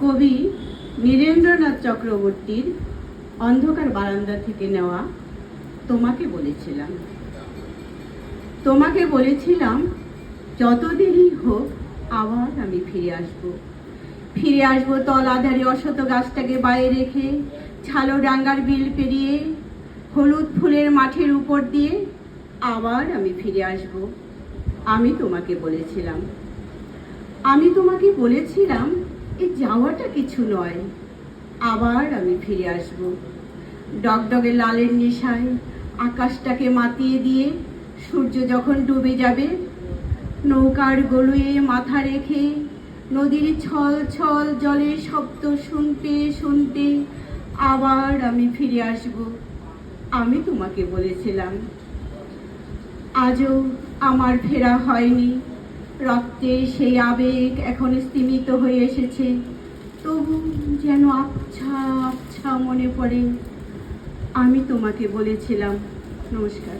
কবি নীরেন্দ্রনাথ চক্রবর্তীর অন্ধকার বারান্দা থেকে নেওয়া তোমাকে বলেছিলাম। তোমাকে বলেছিলাম যত দেরি হোক আবার আমি ফিরে আসব। ফিরে আসব তলাধারে অশত গাছটাকে বাইরে রেখে, ছালো ডাঙ্গার বিল পেরিয়ে, হলুদ ফুলের মাঠের উপর দিয়ে আবার আমি ফিরে আসব। আমি তোমাকে বলেছিলাম। আমি তোমাকে বলেছিলাম এই যাওয়াটা কিছু নয়। আবার আমি ফিরে আসব। ডগডগে লালের নেশায়, আকাশটাকে মাতিয়ে দিয়ে সূর্য যখন ডুবে যাবে, নৌকার গলুয়ে মাথা রেখে নদীর ছল ছল জলের শব্দ শুনতে শুনতে আবার আমি ফিরে আসব। আমি তোমাকে বলেছিলাম, আজও আমার ফেরা হয়নি। রক্তে সেই আবেগ এখন স্তিমিত হয়ে এসেছে। তবু যেন আচ্ছা আচ্ছা মনে পড়ে। আমি তোমাকে বলেছিলাম, নমস্কার।